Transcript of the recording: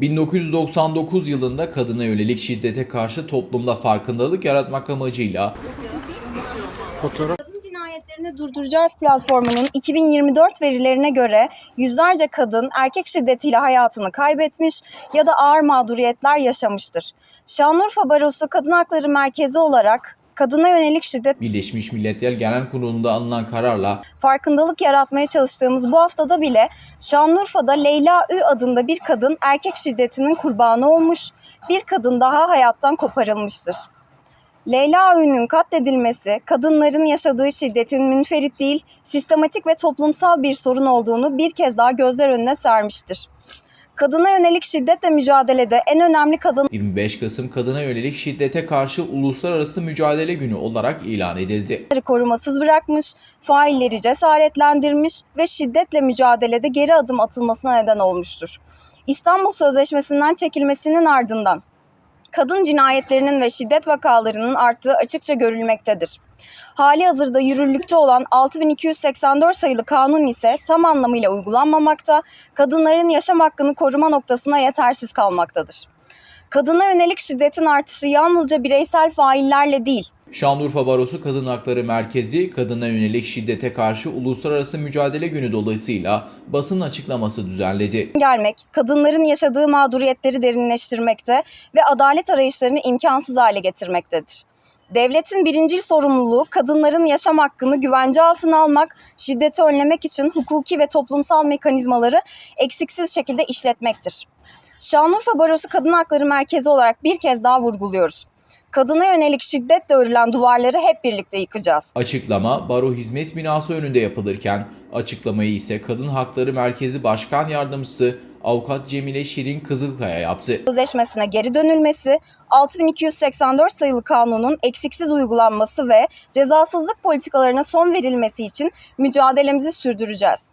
1999 yılında kadına yönelik şiddete karşı toplumda farkındalık yaratmak amacıyla Fotoğraf Kadın cinayetlerini durduracağız platformunun 2024 verilerine göre yüzlerce kadın erkek şiddetiyle hayatını kaybetmiş ya da ağır mağduriyetler yaşamıştır. Şanlıurfa Barosu Kadın Hakları Merkezi olarak kadına yönelik şiddet Birleşmiş Milletler Genel Kurulu'nda alınan kararla farkındalık yaratmaya çalıştığımız bu haftada bile Şanlıurfa'da Leyla Ü adında bir kadın erkek şiddetinin kurbanı olmuş, bir kadın daha hayattan koparılmıştır. Leyla Ü'nün katledilmesi, kadınların yaşadığı şiddetin münferit değil, sistematik ve toplumsal bir sorun olduğunu bir kez daha gözler önüne sermiştir. Kadına yönelik şiddetle mücadelede en önemli kazanım 25 Kasım kadına yönelik şiddete karşı Uluslararası Mücadele Günü olarak ilan edildi. korumasız bırakmış, failleri cesaretlendirmiş ve şiddetle mücadelede geri adım atılmasına neden olmuştur. İstanbul Sözleşmesi'nden çekilmesinin ardından kadın cinayetlerinin ve şiddet vakalarının arttığı açıkça görülmektedir. Hali hazırda yürürlükte olan 6284 sayılı kanun ise tam anlamıyla uygulanmamakta, kadınların yaşam hakkını koruma noktasına yetersiz kalmaktadır. Kadına yönelik şiddetin artışı yalnızca bireysel faillerle değil, Şanlıurfa Barosu Kadın Hakları Merkezi, kadına yönelik şiddete karşı Uluslararası Mücadele Günü dolayısıyla basın açıklaması düzenledi. gelmek, kadınların yaşadığı mağduriyetleri derinleştirmekte ve adalet arayışlarını imkansız hale getirmektedir. Devletin birincil sorumluluğu kadınların yaşam hakkını güvence altına almak, şiddeti önlemek için hukuki ve toplumsal mekanizmaları eksiksiz şekilde işletmektir. Şanlıurfa Barosu Kadın Hakları Merkezi olarak bir kez daha vurguluyoruz. Kadına yönelik şiddetle örülen duvarları hep birlikte yıkacağız. Açıklama Baro Hizmet Binası önünde yapılırken açıklamayı ise Kadın Hakları Merkezi Başkan Yardımcısı Avukat Cemile Şirin Kızılkaya yaptı. Sözleşmesine geri dönülmesi, 6284 sayılı kanunun eksiksiz uygulanması ve cezasızlık politikalarına son verilmesi için mücadelemizi sürdüreceğiz.